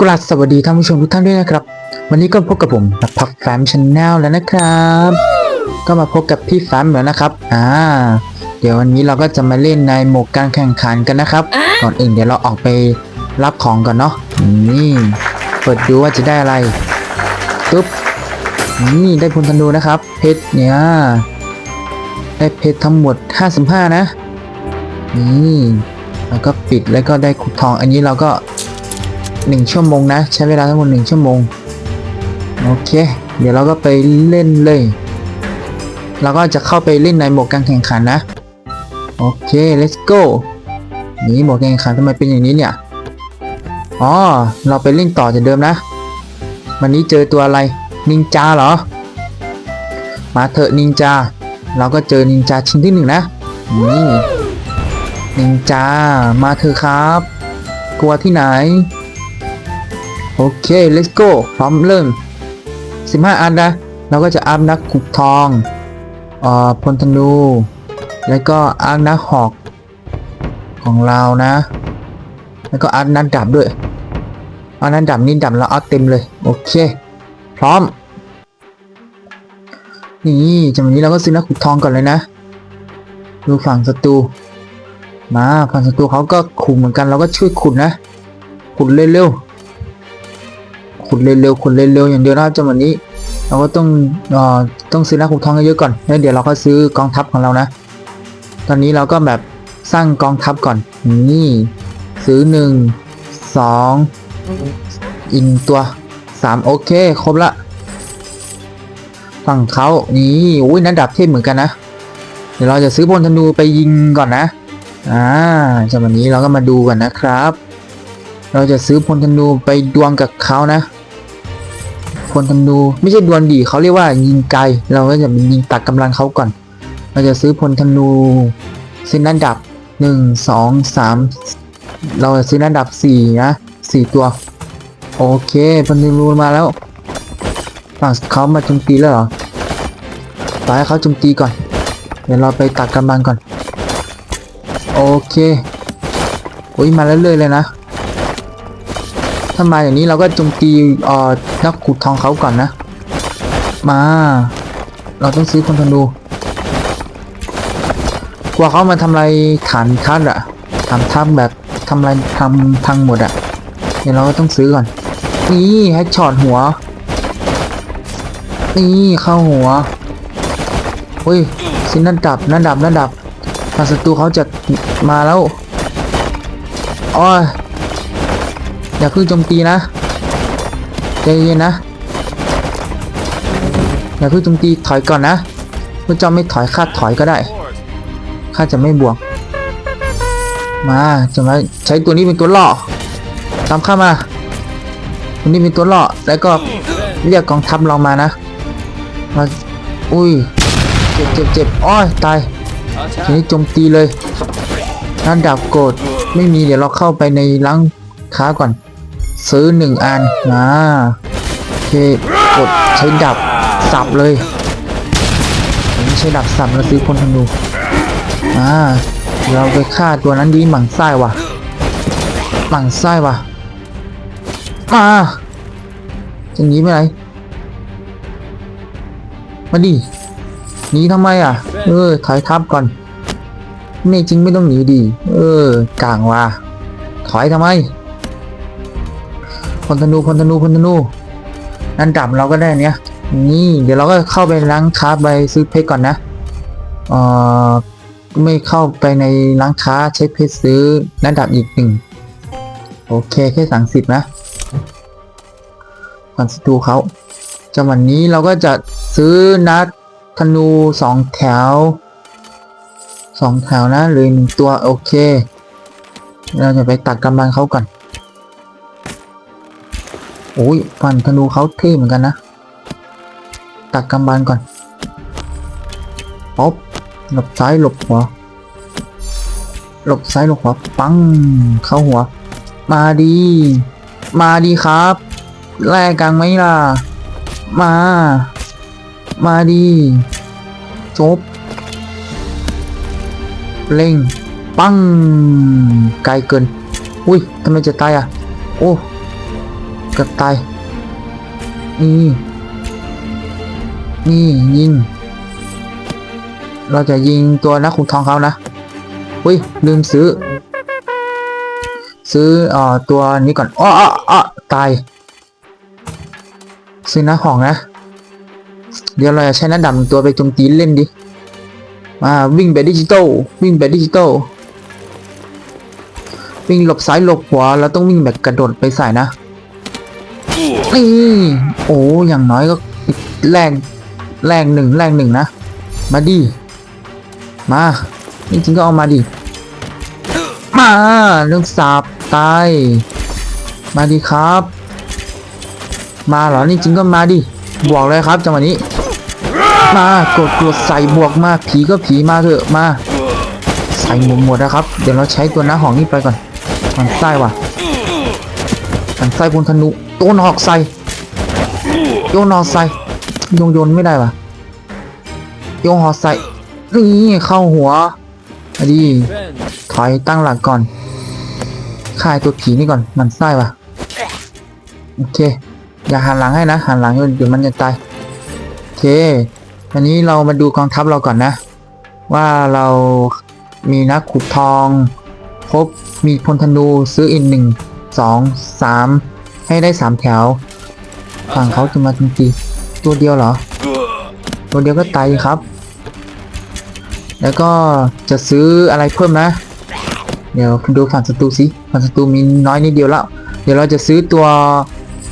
กราบสวัสดีท่านผู้ชมทุกท่านด้วยนะครับ วันนี้ก็พบกับผมนักพักแฟมชาแนลแล้วนะครับ ก็มาพบกับพี่แฟมแล้วนะครับอ่าเดี๋ยววันนี้เราก็จะมาเล่นในโหมดการแข่งขันกันนะครับ ก่อนอื่นเดี๋ยวเราออกไปรับของก่อนเนาะนี่เปิดดูว่าจะได้อะไรตุ๊บนี่ได้พลธนูนะครับ เพชรเนี่ยได้เพชรทั้งหมด 55 นะนี่แล้วก็ปิดแล้วก็ได้ขุดทองอันนี้เราก็ หนึ่งชั่วโมงนะ ใช้เวลาทั้งหมดหนึ่งชั่วโมง โอเค เดี๋ยวเราก็ไปเล่นเลยเราก็จะเข้าไปเล่นในโหมดการแข่งขันนะ โอเค let's go นี่โหมดการแข่งขันทำไมเป็นอย่างนี้เนี่ยอ๋อเราไปเล่นต่อจากเดิมนะ วันนี้เจอตัวอะไรนินจาเหรอ มาเถอะนินจา เราก็เจอนินจาชิ้นที่หนึ่งนะ นี่นินจา มาเถอะครับ กลัวที่ไหน โอเค let's go พร้อมเริ่ม 15 อันนะ เราก็จะอัพนักขุดทองเอ่อพลธนู แล้วก็อัพนักหอกของเรานะ แล้วก็อัพนักดาบด้วยเอานักดาบนี่ดาบเราอัพเต็มเลย โอเค พร้อม นี่จังหวะนี้เราก็ซื้อนักขุดทองก่อนเลยนะ ดูฝั่งศัตรู มาฝั่งศัตรูเขาก็ขุดเหมือนกัน เราก็ช่วยขุดนะ ขุดเร็วๆ ขุดเร็วๆขุดเร็วๆอย่างเดียวนะครับจังหวะนี้ เราก็ต้องเอ่อต้องซื้อนักขุดทองเยอะๆก่อนแล้วเดี๋ยวเราก็ซื้อกองทัพของเรานะ ตอนนี้เราก็แบบสร้างกองทัพก่อนนี่ ซื้อหนึ่งสองอินตัวสามโอเคครบละฝั่งเขานี่อุ้ยนัดดับเทพเหมือนกันนะ เดี๋ยวเราจะซื้อพลธนูไปยิงก่อนนะอ่าจากวันนี้เราก็มาดูกันนะครับ เราจะซื้อพลธนูไปดวลกับเขานะ ลธนูไม่ใช่ดวลดีเขาเรียกว่ายิงไกล เราก็จะยิงตัดกำลังเขาก่อน เราจะซื้อพลธนูซื้อนัดดับหนึ่งสองสามเราจะซื้อนัดดับสี่นะสี่ตัว โอเคพลธนูมาแล้วฝั่งเขามาโจมตีแล้วเหรอต่อให้เขาโจมตีก่อน เดี๋ยวเราไปตัดกำลังก่อน โอเค อุ้ยมาเรื่อยๆเลยนะ ถ้ามาอย่างนี้เราก็จมตีเอ่อนักขุดทองเขาก่อนนะ มา เราต้องซื้อคนธนูกลัวเขามาทำลายฐานทัพอะฐานทัพแบบทำลายทำพังหมดอะเดี๋ยวเราก็ต้องซื้อก่อน นี่แฮชช็อตหัว นี่เข้าหัวเฮ้ยสินั่นดับนั่นดับนั่นดับทางศัตรูเขาจะมาแล้วอ้อ อย่าเพิ่งโจมตีนะใจเย็นนะอย่าเพิ่งโจมตีถอยก่อนนะเมื่อเจ้าไม่ถอยข้าถอยก็ได้ข้าจะไม่บวก มาจะมาใช้ตัวนี้เป็นตัวล่อตามข้ามาตัวนี้เป็นตัวล่อแล้วก็เรียกกองทัพเรามานะมาอุ้ยเจ็บเจ็บเจ็บอ้อยตายทีนี้โจมตีเลยนั่นดาบโกรธไม่มีเดี๋ยวเราเข้าไปในร้านค้าก่อน ซื้อหนึ่งอันนะโอเคกดใช้ดาบสับเลยไม่ใช่ดาบสับเราซื้อพลธนูอ่าเดี๋ยวเราไปฆ่าตัวนั้นดีหมั่งไส้ว่ะหมั่งไส้ว่ะมาจะหนีไปไหนมาดิหนีทำไมอะ เออถอยทับก่อนไม่จริงไม่ต้องหนีดี เออกลางว่าถอยทำไม พลธนูพลธนูพลธนูนั่นดับเราก็ได้เนี้ยนี่เดี๋ยวเราก็เข้าไปร้านค้าไปซื้อเพชรก่อนนะเอ่อไม่เข้าไปในร้านค้าใช้เพชรซื้อนั่นดับอีกหนึ่งโอเคแค่สามสิบนะก่อนศัตรูเขาจังหวะนี้เราก็จะซื้อนัดธนูสองแถวสองแถวนะหรือหนึ่งตัวโอเค เราจะไปตัดกำลังเขาก่อน โอ้ยฟันธนูเขาเท่เหมือนกันนะ ตัดกำบังก่อนป๊อบหลบซ้ายหลบหัวหลบซ้ายหลบหัวปังเข้าหัว มาดี มาดีครับ แลกกันไหมล่ะ มา มาดีจบเร่ง ปังไกลเกิน อุ้ยทำไมจะตายอะ โอ้ กระตาย นี่ นี่ยิง เราจะยิงตัวนักขุดทองเขานะอุ้ยลืมซื้อ ซื้อเอ่อตัวนี้ก่อนอ้ออ้ออ้อตาย ซื้อหน้าของนะ เดี๋ยวเราจะใช้หน้าดำตัวไปโจมตีเล่นดิ มาวิ่งแบบดิจิตอลวิ่งแบบดิจิตอลวิ่งหลบซ้ายหลบขวาแล้วต้องวิ่งแบบกระโดดไปใส่นะ นี่ โอ้อย่างน้อยก็แรงแรงหนึ่งแรงหนึ่งนะ มาดิ มาจริงๆก็เอามาดิ มาเรื่องสาบตาย มาดิครับ มาเหรอนี่จริงก็มาดิ บวกเลยครับจังหวะนี้ มากดกดใส่บวกมาผีก็ผีมาเถอะมา ใส่หมดหมดนะครับ เดี๋ยวเราใช้ตัวหน้าหองนี้ไปก่อนมันไส้ว่ะมันไส้พลธนุ โยนหอกใส่โยนหอกใส่โยนโยนไม่ได้ว่ะโยนหอกใส่นี่เข้าหัวอดีถอยตั้งหลักก่อนฆ่าไอ้ตัวผีนี่ก่อนมันไส้ว่ะโอเค อย่าหันหลังให้นะหันหลังเดี๋ยวมันจะตายโอเคอันนี้เรามาดูกองทัพเราก่อนนะ ว่าเรามีนักขุดทองครบมีพลธนูซื้ออีกหนึ่งสองสาม ให้ได้สามแถว ฝั่งเขาจะมาทันทีตัวเดียวเหรอ ตัวเดียวก็ตายครับ แล้วก็จะซื้ออะไรเพิ่มนะ เดี๋ยวดูฝั่งศัตรูสิฝั่งศัตรูมีน้อยนิดเดียวแล้ว เดี๋ยวเราจะซื้อตัว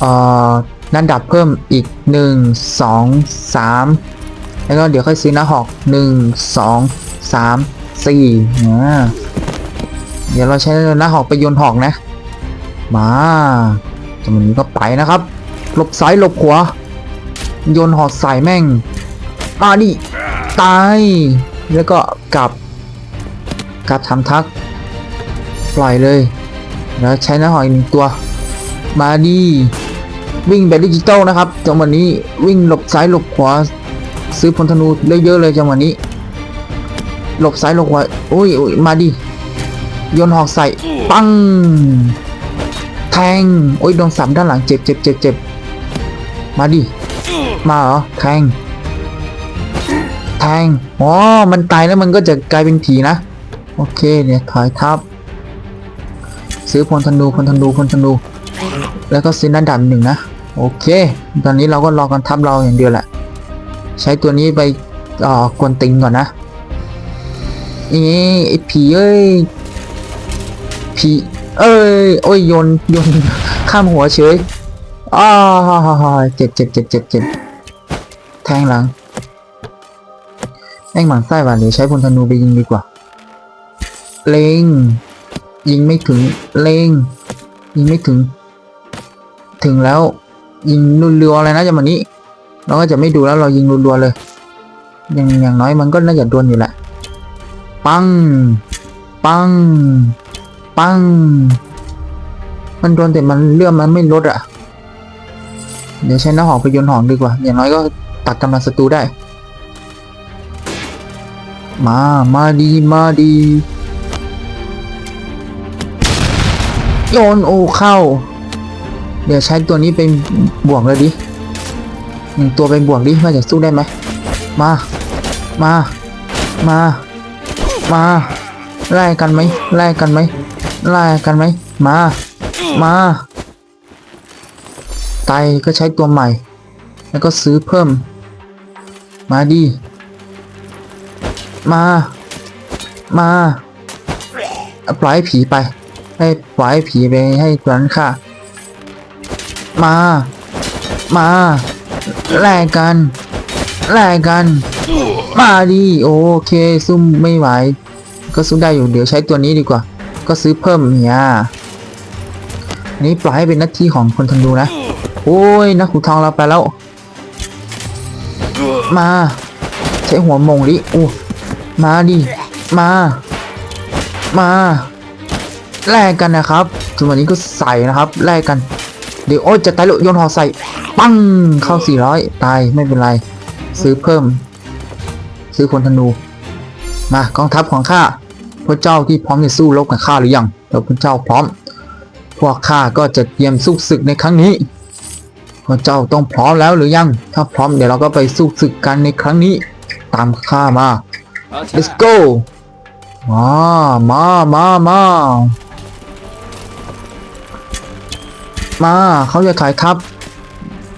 เอ่อนันดับเพิ่มอีกหนึ่งสองสามแล้วก็เดี๋ยวค่อยซื้อหน้าหอกหนึ่งสองสามสี่าเดี๋ยวเราใช้หน้าหอกไปโยนหอกนะ มา จังหวะนี้ก็ไปนะครับ หลบซ้ายหลบขวาโยนหอกใส่แม่งมาดิตาย แล้วก็กลับกลับทำทัก ปล่อยเลย แล้วใช้หน้าหอกอีกหนึ่งตัว มาดีวิ่งแบบดิจิตอลนะครับจังหวะนี้วิ่งหลบซ้ายหลบขวาซื้อพลธนูเยอะๆเลยจังหวะนี้ หลบซ้ายหลบขวาอุ้ยอุ้ยมาดิโยนหอกใส่ปัง แทง โอ้ยโดนสับด้านหลังเจ็บเจ็บเจ็บเจ็บมาดิ มาเหรอ แทง แทง อ๋อ มันตายแล้วมันก็จะกลายเป็นผีนะ โอเคเนี่ยถอยทับ ซื้อพลธนูพลธนูพลธนู แล้วก็ซื้อหน้าดำหนึ่งนะ โอเค ตอนนี้เราก็รอกันทับเราอย่างเดียวแหละ ใช้ตัวนี้ไปอ่อกวนติงก่อนนะนี่ไอ้ผีเอ้ยผี เอ้ยโอ้ยโยนโยนข้ามหัวเฉยอ้าเจ็บเจ็บเจ็บเจ็บเจ็บแทงหลังแม่งหมันไส้ว่ะเดี๋ยวใช้พลธนูไปยิงดีกว่า เลงยิงไม่ถึง เลงยิงไม่ถึง ถึงแล้ว ยิงรัวๆอะไรนะจังหวะนี้ เราก็จะไม่ดูแล้วเรายิงรัวๆเลย อย่างอย่างน้อยมันก็น่าจะโดนอยู่แหละ ปัง ปัง ปัง มันโดนแต่มันเลื่อมมันไม่ลดอะ เดี๋ยวใช้น้าหอกไปโยนหอกดีกว่า อย่างน้อยก็ตัดกำลังศัตรูได้ มา มาดี มาดี โยนโอเข้า เดี๋ยวใช้ตัวนี้เป็นบวกเลยดิหนึ่งตัวเป็นบวกดิว่าจะสู้ได้ไหม มา มา มา มาไล่กันไหมไล่กันไหม ไล่กันไหมมา มาไตก็ใช้ตัวใหม่ แล้วก็ซื้อเพิ่ม มาดี มา มาเอาปล่อยให้ผีไป ให้ปล่อยให้ผีไปให้ตัวนั้นค่ะ มา มาแลกกันแลกกัน มาดี โอเค ซุ่มไม่ไหว ก็สู้ได้อยู่ เดี๋ยวใช้ตัวนี้ดีกว่า ก็ซื้อเพิ่มเนี่ยอันนี้ปล่อยให้เป็นหน้าที่ของคนธนูนะ โอ้ยนักขุดทองเราไปแล้ว มา ใช้หัวมงดิโอ้มาดิมา มาแลกกันนะครับจังหวะนี้ก็ใส่นะครับแลกกัน เดี๋ยวโอ้ยจะตายลยโยนหอใส่ ปังเข้า 400 ตายไม่เป็นไร ซื้อเพิ่ม ซื้อคนธนู มากองทัพของข้า พระเจ้าที่พร้อมจะสู้รบกับข้าหรือยังแล้วพระเจ้าพร้อม พวกข้าก็จะเตรียมสู้ศึกในครั้งนี้ว่าเจ้าต้องพร้อมแล้วหรือยัง ถ้าพร้อมเดี๋ยวเราก็ไปสู้ศึกกันในครั้งนี้ ตามข้ามา let's go มามามามามาเขาจะถอยทับ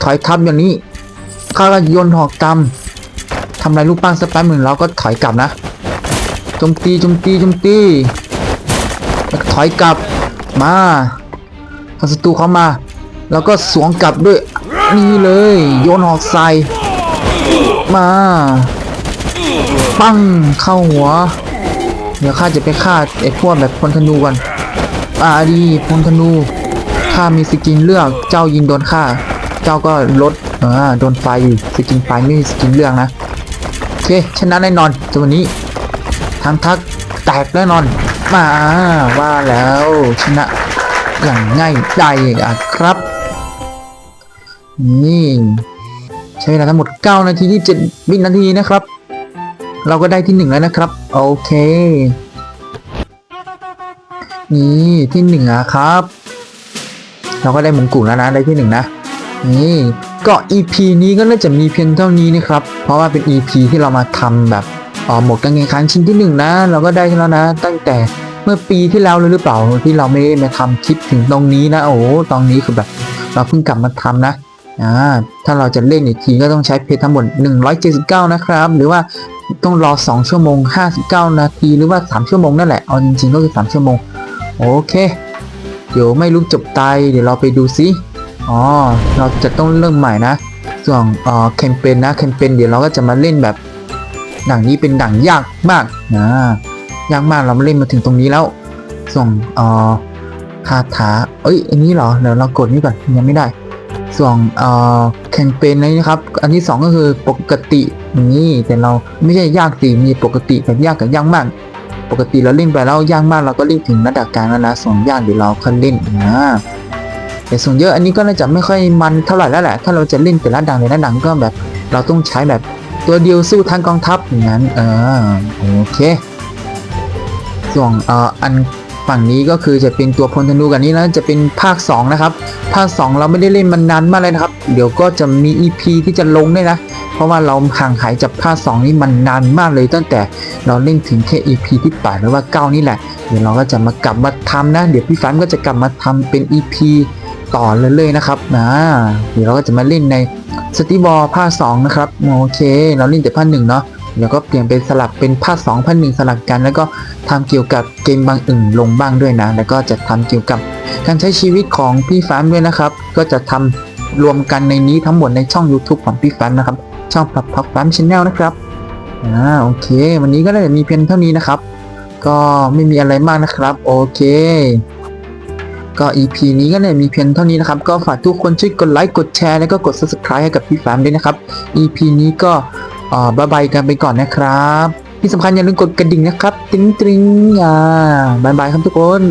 ถอยทับอย่างนี้ข้าก็โยนหอกตำทำลายรูปปั้นสักแป๊บหนึ่งเราก็ถอยกลับนะ จมตีจมตีจมตีแล้วถอยกลับมาพอศัตรูเข้ามา แล้วก็สวงกลับด้วยนี่เลย โยนหอกใส่มาปั้งเข้าหัว เดี๋ยวข้าจะไปฆ่าไอ้พวกแบบพลธนูกันอ่าดีพลธนูข้ามีสกินเลือกเจ้ายิงโดนข้าเจ้าก็ลดอ่าโดนไฟอยู่สกินไฟไม่มีสกินเลือกนะโอเคชนะแน่นอนจังวันนี้ ทางทักแตกแน่นอน มาว่าแล้วชนะอย่างง่ายได้อะครับ นี่ใช้เวลาทั้งหมด 9 นาทีที่7วินาทีนะครับ เราก็ได้ที่หนึ่งแล้วนะครับ โอเค นี่ที่หนึ่งอะครับ เราก็ได้มงกุฎแล้วนะได้ที่หนึ่งนะ นี่ก็ EP นี้ก็น่าจะมีเพียงเท่านี้นะครับ เพราะว่าเป็น EP ที่เรามาทำแบบ ออหมดการแข่งขันชิ้นที่หนึ่งนะ เราก็ได้แล้วนะ ตั้งแต่เมื่อปีที่แล้วเลยหรือเปล่าที่เราไม่ได้มาทำคลิปถึงตรงนี้นะ โอ้ตรงนี้คือแบบ เราเพิ่งกลับมาทำนะอ่าถ้าเราจะเล่นอีกทีก็ต้องใช้เพชรทั้งหมด 179 นะครับ หรือว่าต้องรอ 2 ชั่วโมง 59 นาทีหรือว่า 3 ชั่วโมงนั่นแหละเอาจริงๆก็คือ 3 ชั่วโมง โอเค เดี๋ยวไม่รู้จบตายเดี๋ยวเราไปดูซิอ๋อเราจะต้องเริ่มใหม่นะ ส่วนเอ่อแคมเปญนะแคมเปญเดี๋ยวเราก็จะมาเล่นแบบ ดังนี้เป็นดังยากมากนะยากมากเราเล่นมาถึงตรงนี้แล้ว ส่วนเอ่อคาถาเอ้ย อันนี้เหรอเดี๋ยวเรากดนี่ก่อนยังไม่ได้ ส่วนเอ่อแคมเปญนี้นะครับ อันที่สองก็คือปกตินี่แต่เราไม่ใช่ยากสิมีปกติกับยากกับยากมาก ปกติเราเล่นไปแล้วยากมากเราก็เล่นถึงระดับกลางแล้วนะส่วนยากเดี๋ยวเราค่อยเล่นนะแต่ส่วนเยอะอันนี้ก็น่าจะไม่ค่อยมันเท่าไหร่แล้วแหละ ถ้าเราจะเล่นแต่ละดังแต่ละดังก็แบบ เราต้องใช้แบบ ตัวเดียวสู้ทั้งกองทัพอย่างนั้นเออโอเค ส่วนเอ่ออันฝั่งนี้ก็คือจะเป็นตัวพลธนูกันนี้นะจะเป็นภาค 2 นะครับ ภาค 2 เราไม่ได้เล่นมันนานมากเลยนะครับ เดี๋ยวก็จะมี EP ที่จะลงด้วยนะ เพราะว่าเราห่างหายจากภาค2นี้มันนานมากเลยตั้งแต่เราเล่นถึงแค่ EP ที่8หรือว่า 9 นี่แหละ เดี๋ยวเราก็จะมากลับมาทำนะ เดี๋ยวพี่ฟันก็จะกลับมาทำเป็น EP ต่อเลยๆนะครับนะเดี๋ยวเราก็จะมาเล่นในสติบอลภาค2นะครับโอเค เราเล่นแต่ภาคหนึ่งเนาะเดี๋ยวก็เปลี่ยนเป็นสลับเป็นภาค2ภาคหนึ่งสลับกัน แล้วก็ทำเกี่ยวกับเกมบางอื่นลงบ้างด้วยนะ แล้วก็จะทำเกี่ยวกับการใช้ชีวิตของพี่ฟามด้วยนะครับ ก็จะทำรวมกันในนี้ทั้งหมดในช่อง YouTube ของพี่ฟามนะครับ ช่องพับพับฟมชแนลนะครับอ่าโอเค วันนี้ก็ได้มีเพียงเท่านี้นะครับ ก็ไม่มีอะไรมากนะครับ โอเค ก็ EP นี้ก็เนี่ยมีเพียงเท่านี้นะครับ ก็ฝากทุกคนช่วยกดไลค์กดแชร์แล้วก็กด subscribe ให้กับพี่แฟมด้วยนะครับ EP นี้ก็เอ่อบายบายกันไปก่อนนะครับที่สำคัญอย่าลืมกดกระดิ่งนะครับ ติ๊งตริงอ่าบายบายครับทุกคน